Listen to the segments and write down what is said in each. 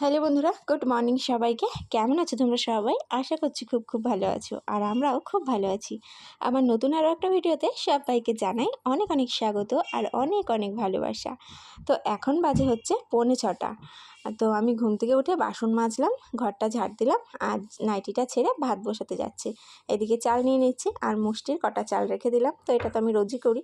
Hello বন্ধুরা, good morning সবাইকে। কেমন আছো তোমরা সবাই? আশা করছি খুব খুব ভালো আছো, আর আমরাও খুব ভালো আছি। আমার নতুন আরও একটা ভিডিওতে সবাইকে জানাই অনেক অনেক স্বাগত আর অনেক অনেক ভালোবাসা। তো এখন বাজে হচ্ছে পৌনে ছটা। তো আমি ঘুম থেকে উঠে বাসন মাজলাম, ঘরটা ঝাড় দিলাম, আর নাইটিটা ছেড়ে ভাত বসাতে যাচ্ছি। এদিকে চাল নিয়ে নিচ্ছি, আর মুষ্টির কটা চাল রেখে দিলাম, তো এটা তো আমি রোজই করি।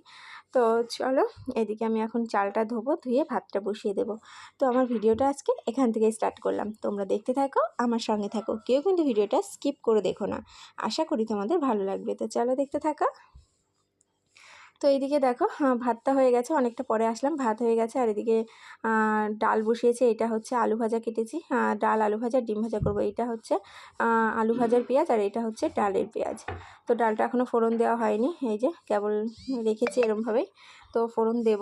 তো চলো এদিকে আমি এখন চালটা ধোবো, ধুয়ে ভাতটা বসিয়ে দেবো। তো আমার ভিডিওটা আজকে এখান থেকে স্টার্ট করলাম। তোমরা দেখতে থাকো, আমার সঙ্গে থাকো। কেউ কিন্তু ভিডিওটা স্কিপ করে দেখো না। আশা করি তোমাদের ভালো লাগবে। তো চলো দেখতে থাকো। তো এইদিকে দেখো ভাতটা হয়ে গেছে, অনেকটা পরে আসলাম, ভাত হয়ে গেছে, আর এদিকে ডাল বসিয়েছে, এটা হচ্ছে আলু ভাজা কেটেছি ডাল, আলু ভাজা, ডিম ভাজা করব এটা হচ্ছে আলু ভাজার পেঁয়াজ, আর এটা হচ্ছে ডালের পেঁয়াজ, তো ডালটা এখনও ফোড়ন দেওয়া হয়নি, এই যে, কেবল রেখেছি এরমভাবেই, তো ফোড়ন দেব,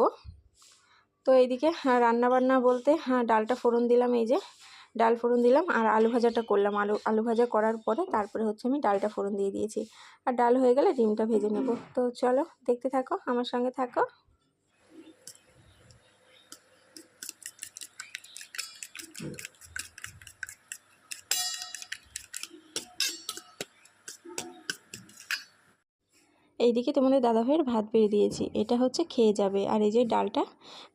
তো এইদিকে রান্না বান্না বলতে হ্যাঁ ডালটা ফোড়ন দিলাম, এই যে ডাল ফোড়ন দিলাম আর আলু ভাজাটা করলাম। আলু আলু ভাজা করার পরে তারপরে হচ্ছে আমি ডালটা ফোড়ন দিয়ে দিয়েছি। আর ডাল হয়ে গেলে ডিমটা ভেজে নেব। তো চলো দেখতে থাকো, আমার সঙ্গে থাকো। এইদিকে তোমাদের দাদাভাইয়ের ভাত বেড়ে দিয়েছি। এটা হচ্ছে খেয়ে যাবে। আর এই যে ডালটা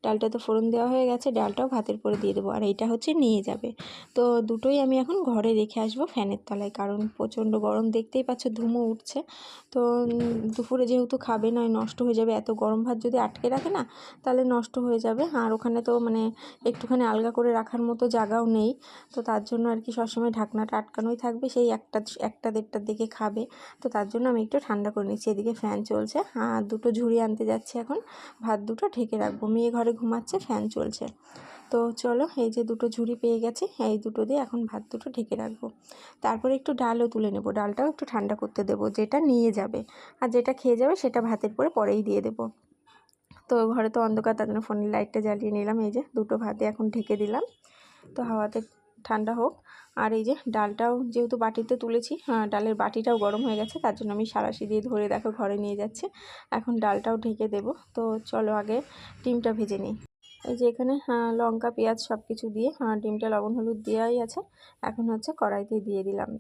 ডালটা তো ফোড়ন দেওয়া হয়ে গেছে, ডালটাও ভাতের পরে দিয়ে দেবো। আর এইটা হচ্ছে নিয়ে যাবে। তো দুটোই আমি এখন ঘরে রেখে আসব ফ্যানের তলায়, কারণ প্রচণ্ড গরম দেখতেই পাচ্ছ ধুমো উঠছে। তো দুপুরে যেহেতু খাবে নয়, নষ্ট হয়ে যাবে, এত গরম ভাত যদি আটকে রাখে না, তাহলে নষ্ট হয়ে যাবে। আর ওখানে তো মানে একটুখানি আলগা করে রাখার মতো জায়গাও নেই, তো তার জন্য আর কি সবসময় ঢাকনাটা আটকানোই থাকবে, সেই একটা একটা দেড়টার দিকে খাবে। তো তার জন্য আমি একটু ঠান্ডা করে নিচ্ছি, এদিকে ফ্যান চলছে। আর দুটো ঝুড়ি আনতে যাচ্ছি এখন, ভাত দুটো ঢেকে রাখব, মেয়ে ঘরে ঘুমাচ্ছে, ফ্যান চলছে। তো চলো এই যে দুটো ঝুড়ি পেয়ে গেছে, এই দুটো দিয়ে এখন ভাত দুটো ঢেকে রাখব। তারপরে একটু ডালও তুলে নেব, ডালটাও একটু ঠান্ডা করতে দেবো, যেটা নিয়ে যাবে। আর যেটা খেয়ে যাবে সেটা ভাতের পরে পরেই দিয়ে দেবো। তো ঘরে তো অন্ধকার, তার জন্য ফোনের লাইটটা জ্বালিয়ে নিলাম, এই যে দুটো ভাতে এখন ঢেকে দিলাম। তো হাওয়াতে ঠান্ডা হোক। আর এই যে ডালটাও যেহেতু বাটিতে তুলেছি হ্যাঁ ডালের বাটিটাও গরম হয়ে গেছে, তার জন্য আমি সারাশি দিয়ে ধরে দেখো ঘরে নিয়ে যাচ্ছে। এখন ডালটাও ঢেকে দেব। তো চলো আগে ডিমটা ভেজে নিই। এই যে এখানে লঙ্কা, পেঁয়াজ সব কিছু দিয়ে ডিমটা, লবণ, হলুদ দেওয়াই আছে। এখন হচ্ছে কড়াইতে দিয়ে দিলাম।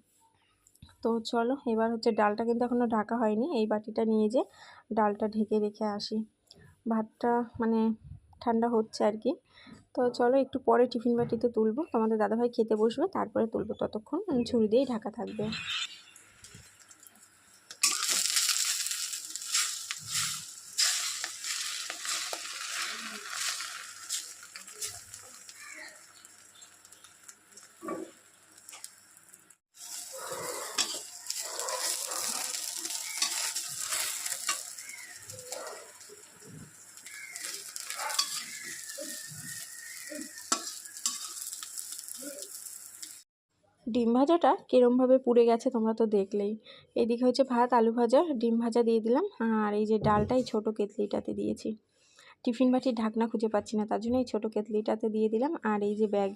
তো চলো, এবার হচ্ছে ডালটা কিন্তু এখনও ঢাকা হয়নি। এই বাটিটা নিয়ে যে ডালটা ঢেকে রেখে আসি। ভাতটা মানে ঠান্ডা হচ্ছে আর কি। তো চলো, একটু পরে টিফিন বাটিতে তুলবো। তোমাদের দাদাভাই খেতে বসবে, তারপরে তুলবো। ততক্ষণ ঝুড়ি দিয়েই ঢাকা থাকবে। ডিম ভাজাটা কীরমভাবে পুড়ে গেছে তোমরা তো দেখলেই। এদিকে হচ্ছে ভাত, আলু ভাজা, ডিম ভাজা দিয়ে দিলাম। আর এই যে ডালটাই ছোটো কেতলিটাতে দিয়েছি। টিফিন বাটির ঢাকনা খুঁজে পাচ্ছি না, তার জন্য এই ছোটো কেতলিটাতে দিয়ে দিলাম। আর এই যে ব্যাগ,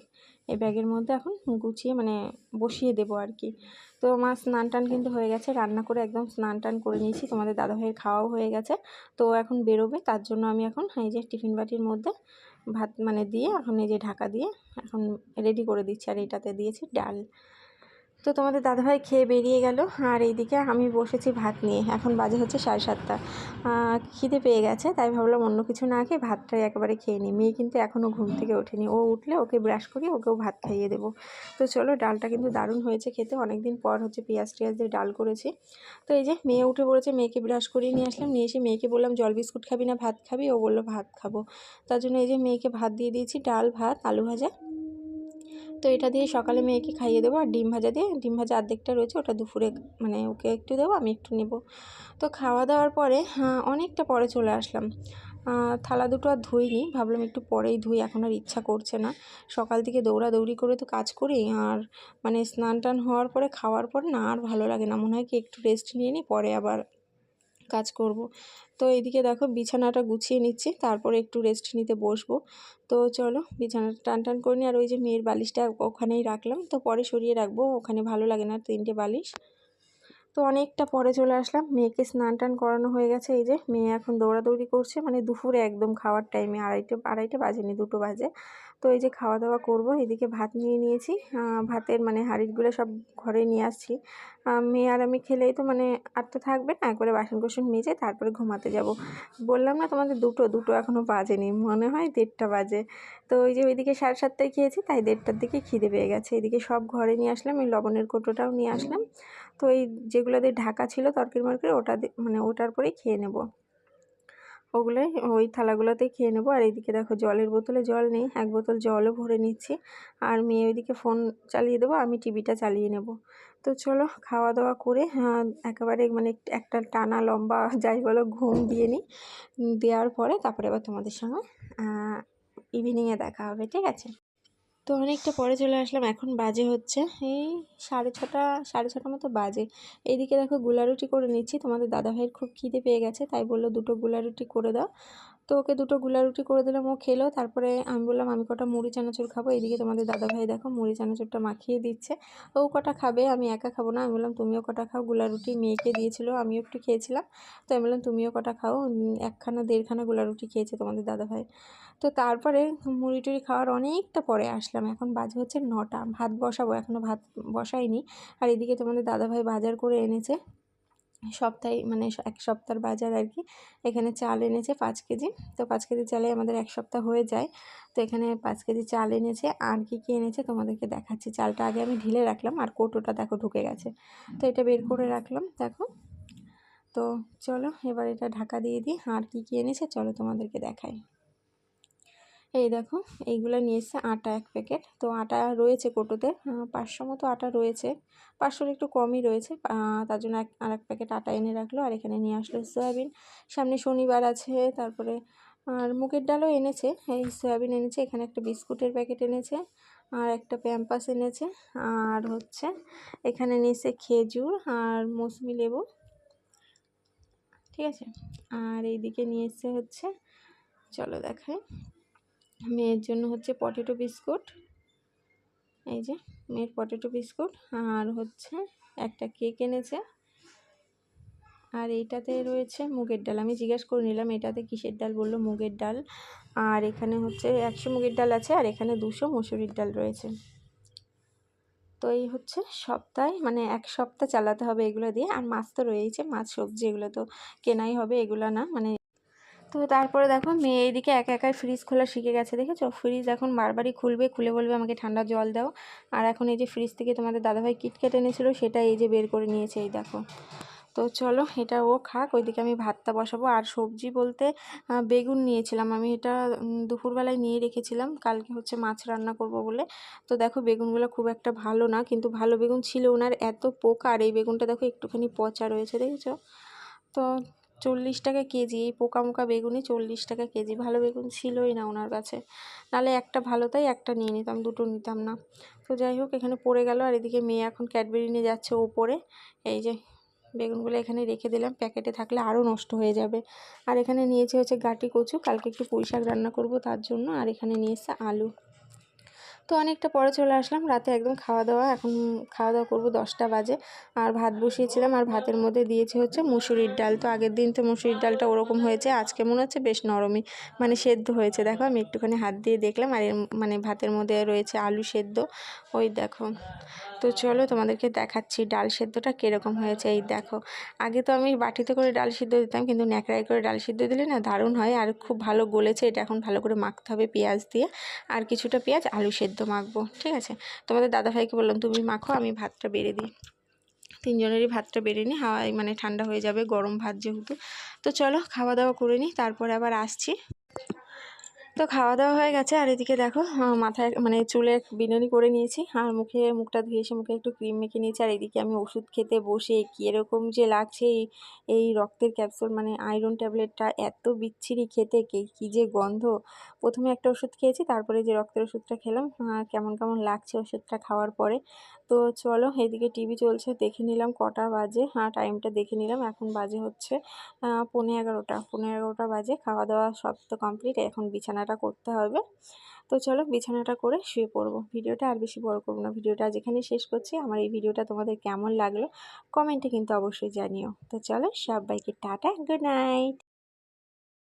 এই ব্যাগের মধ্যে এখন গুছিয়ে মানে বসিয়ে দেবো আর কি। তো আমার স্নান টান কিন্তু হয়ে গেছে, রান্না করে একদম স্নান টান করে নিয়েছি। তোমাদের দাদাভাইয়ের খাওয়াও হয়ে গেছে, তো এখন বেরোবে, তার জন্য আমি এখন এই যে টিফিন বাটির মধ্যে ভাত মানে দিয়ে, এখন এই যে ঢাকা দিয়ে, এখন রেডি করে দিচ্ছি। আর এটাতে দিয়েছি ডাল। তো তোমাদের দাদাভাই খেয়ে বেরিয়ে গেল। আর এইদিকে আমি বসেছি ভাত নিয়ে। এখন বাজে হচ্ছে সাড়ে সাতটা। খিদে পেয়ে গেছে, তাই ভাবলাম অন্য কিছু না খেয়ে ভাতটাই একেবারে খেয়ে নিই। মেয়ে কিন্তু এখনও ঘুম থেকে ওঠেনি। ও উঠলে ওকে ব্রাশ করিয়ে ওকেও ভাত খাইয়ে দেবো। তো চলো, ডালটা কিন্তু দারুণ হয়েছে খেতে। অনেক দিন পর হচ্ছে পেঁয়াজ টিয়াজ দিয়ে ডাল করেছি। তো এই যে মেয়ে উঠে পড়েছে, মেয়েকে ব্রাশ করিয়ে নিয়ে আসলাম। নিয়ে এসে মেয়েকে বললাম, জল, বিস্কুট খাবি না, ভাত খাবি? ও বলল, ভাত খাব। তার জন্য এই যে মেয়েকে ভাত দিয়ে দিয়েছি, ডাল, ভাত, আলু ভাজা। তো এটা দিয়ে সকালে মেয়েকে খাইয়ে দেবো আর ডিম ভাজা দিয়ে, ডিম ভাজা অর্ধেকটা রয়েছে ওটা দুপুরে মানে ওকে একটু দেবো, আমি একটু নেব। তো খাওয়া দাওয়ার পরে হ্যাঁ অনেকটা পরে চলে আসলাম। থালা দুটো আর ধুইনি, ভাবলাম একটু পরেই ধুই, এখন আর ইচ্ছা করছে না। সকাল থেকে দৌড়াদৌড়ি করে তো কাজ করি, আর মানে স্নান টান হওয়ার পরে, খাওয়ার পর না আর ভালো লাগে না। মনে হয় কি একটু রেস্ট নিয়ে নিই, পরে আবার কাজ করব। তো এইদিকে দেখো বিছানাটা গুছিয়ে নিচ্ছি, তারপরে একটু রেস্ট নিতে বসবো। তো চলো বিছানাটা টান টান করে নিই আর ওই যে মেয়ের বালিশটা ওখানেই রাখলাম। তো পরে সরিয়ে রাখব, ওখানে ভালো লাগে না তিনটে বালিশ। তো অনেকটা পরে চলে আসলাম। মেয়েকে স্নান টান করানো হয়ে গেছে। এই যে মেয়ে এখন দৌড়াদৌড়ি করছে। মানে দুপুরে একদম খাওয়ার টাইমে আড়াইটে আড়াইটে বাজেনি, দুটো বাজে। তো এই যে খাওয়া দাওয়া করব, এদিকে ভাত নিয়ে নিয়েছি। ভাতের মানে হাঁড়িগুলো সব ঘরে নিয়ে আসছি। মেয়ে আর আমি খেলেই তো মানে আর তো থাকবে না। একবারে বাসন কোসন মেজে তারপরে ঘুমাতে যাব। বললাম না তোমাদের দুটো দুটো এখনও বাজেনি। মনে হয় দেড়টা বাজে। তো ওই যে ওইদিকে সাড়ে সাতটায় খেয়েছি, তাই দেড়টার দিকে খিদে পেয়ে গেছে। এদিকে সব ঘরে নিয়ে আসলাম। এই লবণের কৌটোটাও নিয়ে আসলাম। তো এই যেগুলো দিয়ে ঢাকা ছিল তরকারি মরকারি ওটা মানে ওটার পরেই খেয়ে নেব। ওগুলোই ওই থালাগুলোতেই খেয়ে নেব। আর এইদিকে দেখো জলের বোতলে জল নেই, এক বোতল জলও ভরে নিচ্ছি। আর মেয়ে ওইদিকে ফোন চালিয়ে দেবো, আমি টিভিটা চালিয়ে নেব। তো চলো খাওয়া দাওয়া করে একেবারে মানে একটা টানা লম্বা যাই বলো ঘুম দিয়ে নিই। দেওয়ার পরে তারপরে আবার তোমাদের সঙ্গে ইভিনিংয়ে দেখা হবে, ঠিক আছে? তো অনেকটা পরে চলে আসলাম, এখন বাজে হচ্ছে। এই সাড়ে ছটা সাড়ে ছটা মতো বাজে। এইদিকে দেখো গুলারুটি করে নিচ্ছি, তোমাদের দাদাভাইয়ের খুব খিদে পেয়ে গেছে, তাই বলল দুটো গুলারুটি করে দাও। তো ওকে দুটো গুলারুটি করে দিলাম, ও খেলো। তারপরে আমি বললাম, আমি কটা মুড়ি, চানাচুর খাব? এদিকে তোমাদের দাদাভাই দেখো, মুড়ি, চানাচুরটা মাখিয়ে দিচ্ছে। ও কটা খাবে, আমি একা খাব না। আমি বললাম, তুমিও কটা খাও? গুলারুটি মেয়েকে দিয়েছিল, আমিও একটু খেয়েছিলাম। তো আমি বললাম, তুমিও কটা খাও? একখানা, দেড়খানা গুলারুটি খেয়েছে তোমাদের দাদাভাই। তো তারপরে মুড়ি টুড়ি খাওয়ার অনেকটা পরে আসলাম। এখন বাজে হচ্ছে নটা। ভাত বসাবো এখনও ভাত বসাইনি আর এদিকে তোমাদের দাদাভাই বাজার করে এনেছে। সপ্তাহে মানে এক সপ্তাহের বাজার আর কি। এখানে চাল এনেছে পাঁচ কেজি। তো পাঁচ কেজি চালে আমাদের এক সপ্তাহ হয়ে যায়। তো এখানে পাঁচ কেজি চাল এনেছে। আর কি কী এনেছে তোমাদেরকে দেখাচ্ছি। চালটা আগে আমি ঢিলে রাখলাম আর কোটোটা দেখো ঢুকে গেছে। তো এটা বের করে রাখলাম, দেখো। তো চলো এবার এটা ঢাকা দিয়ে দিই। আর কি কী এনেছে চলো তোমাদেরকে দেখাই। এই দেখো, এইগুলো নিয়ে এসছে আটা এক প্যাকেট। তো আটা রয়েছে কোটোতে পাঁচশো মতো আটা রয়েছে। পাঁচশোর একটু কমই রয়েছে তার জন্য এক আর এক প্যাকেট আটা এনে রাখল। আর এখানে নিয়ে আসলো সয়াবিন। সামনে শনিবার আছে, তারপরে, আর মুগের ডালও এনেছে। এই সয়াবিন এনেছে, এখানে একটা বিস্কুটের প্যাকেট এনেছে, আর একটা প্যাম্পাস এনেছে, আর হচ্ছে এখানে নিয়েছে খেজুর আর মৌসুমি লেবু। ঠিক আছে? আর এইদিকে নিয়ে এসছে হচ্ছে, চলো দেখাই। মেয়ের জন্য হচ্ছে পটেটো বিস্কুট, এই যে মেয়ের পটেটো বিস্কুট, আর হচ্ছে একটা কেক এনেছে। আর এইটাতে রয়েছে মুগের ডাল। আমি জিজ্ঞেস করে নিলাম এটাতে কিসের ডাল বলল, মুগের ডাল। আর এখানে হচ্ছে একশো মুগের ডাল আছে, আর এখানে দুশো মুসুরির ডাল রয়েছে। তো এই হচ্ছে সপ্তাহে মানে এক সপ্তাহ চালাতে হবে এগুলো দিয়ে। আর মাছ তো রয়েছে মাছ সবজি এগুলো তো কেনাই হবে, এগুলো না মানে তো তারপরে দেখো মেয়ে এইদিকে একা একাই ফ্রিজ খোলা শিখে গেছে, দেখেছ? ফ্রিজ এখন বারবারই খুলবে, খুলে বলবে আমাকে ঠান্ডা জল দাও। আর এখন এই যে ফ্রিজ থেকে তোমাদের দাদাভাই কিটক্যাট এনেছিল, সেটা এই যে বের করে নিয়েছে, এই দেখো। তো চলো, এটা ও খাক, ওইদিকে আমি ভাতটা বসাবো। আর সবজি বলতে বেগুন নিয়েছিলাম আমি, এটা দুপুরবেলায় নিয়ে রেখেছিলাম, কালকে হচ্ছে মাছ রান্না করব বলে। তো দেখো বেগুনগুলো খুব একটা ভালো না, কিন্তু ভালো বেগুন ছিল ওনার এত পোকা, আর এই বেগুনটা দেখো একটুখানি পচা রয়েছে, দেখেছ? তো চল্লিশ টাকা কেজি, এই পোকা মোকা বেগুনই চল্লিশ টাকা কেজি, ভালো বেগুন ছিলই না ওনার কাছে। নাহলে একটা ভালো তাই একটা নিয়ে নিতাম, দুটো নিতাম না। তো যাই হোক, এখানে পড়ে গেল আর এদিকে মেয়ে এখন ক্যাডবেরি নিয়ে যাচ্ছে ওপরে। এই যে বেগুনগুলো এখানে রেখে দিলাম, প্যাকেটে থাকলে আরও নষ্ট হয়ে যাবে। আর এখানে নিয়েছে হচ্ছে গাটি কচু, কালকে একটু পুঁই শাক রান্না করব তার জন্য। আর এখানে নিয়ে এসছে আলু। তো অনেকটা পরে চলে আসলাম। রাতে একদম খাওয়া দাওয়া এখন খাওয়া দাওয়া করব দশটা বাজে। আর ভাত বসিয়েছিলাম আর ভাতের মধ্যে দিয়েছে হচ্ছে মুসুরির ডাল। তো আগের দিন তো মুসুরির ডালটা ওরকম হয়েছে, আজকে মনে হচ্ছে বেশ নরমই মানে সেদ্ধ হয়েছে। দেখো আমি একটুখানি হাত দিয়ে দেখলাম আর এর মানে ভাতের মধ্যে রয়েছে আলু সেদ্ধ। ওই দেখো। তো চলো তোমাদেরকে দেখাচ্ছি ডাল সেদ্ধটা কীরকম হয়েছে। এই দেখো। আগে তো আমি বাটিতে করে ডাল সিদ্ধ দিতাম, কিন্তু ন্যাকড়ায় করে ডাল সিদ্ধ দিলে না দারুণ হয়। আর খুব ভালো গলেছে, এটা এখন ভালো করে মাখতে হবে পেঁয়াজ দিয়ে। আর কিছুটা পেঁয়াজ আলু সেদ্ধ মাখবো, ঠিক আছে? তোমাদের দাদাভাইকে বললাম, তুমি মাখো, আমি ভাতটা বেড়ে দিই। তিনজনেরই ভাতটা বেড়ে নিই, হাওয়ায় মানে ঠান্ডা হয়ে যাবে, গরম ভাত যেহেতু। তো চলো, খাওয়া দাওয়া করে নিই, তারপরে আবার আসছি। তো খাওয়া দাওয়া হয়ে গেছে। আর এদিকে দেখো মাথায় মানে চুলে বিনুনি করে নিয়েছি। আর মুখে মুখটা ধুয়ে এসে মুখে একটু ক্রিম মেখে নিয়েছি। আর এদিকে আমি ওষুধ খেতে বসে কীরকম যে লাগছে এই এই রক্তের ক্যাপসুল মানে আয়রন ট্যাবলেটটা এত বিচ্ছিরি খেতে কে কী যে গন্ধ। প্রথমে একটা ওষুধ খেয়েছি তারপরে যে রক্তের ওষুধটা খেলাম কেমন কেমন লাগছে ওষুধটা খাওয়ার পরে। তো চলো এদিকে টিভি চলছে দেখে নিলাম কটা বাজে। হ্যাঁ টাইমটা দেখে নিলাম এখন বাজে হচ্ছে আহ, পৌনে এগারোটা। পৌনে এগারোটা বাজে খাওয়া দাওয়া সব তো কমপ্লিট এখন বিছানাটা করতে হবে। তো চলো বিছানাটা করে শুয়ে পড়ব। ভিডিওটা আর বেশি বড় করব না। ভিডিওটা যেখানে শেষ করছি। আমার এই ভিডিওটা তোমাদের কেমন লাগল কমেন্টে কিন্তু অবশ্যই জানিও। তো চলো সবাইকে টাটা, গুড নাইট!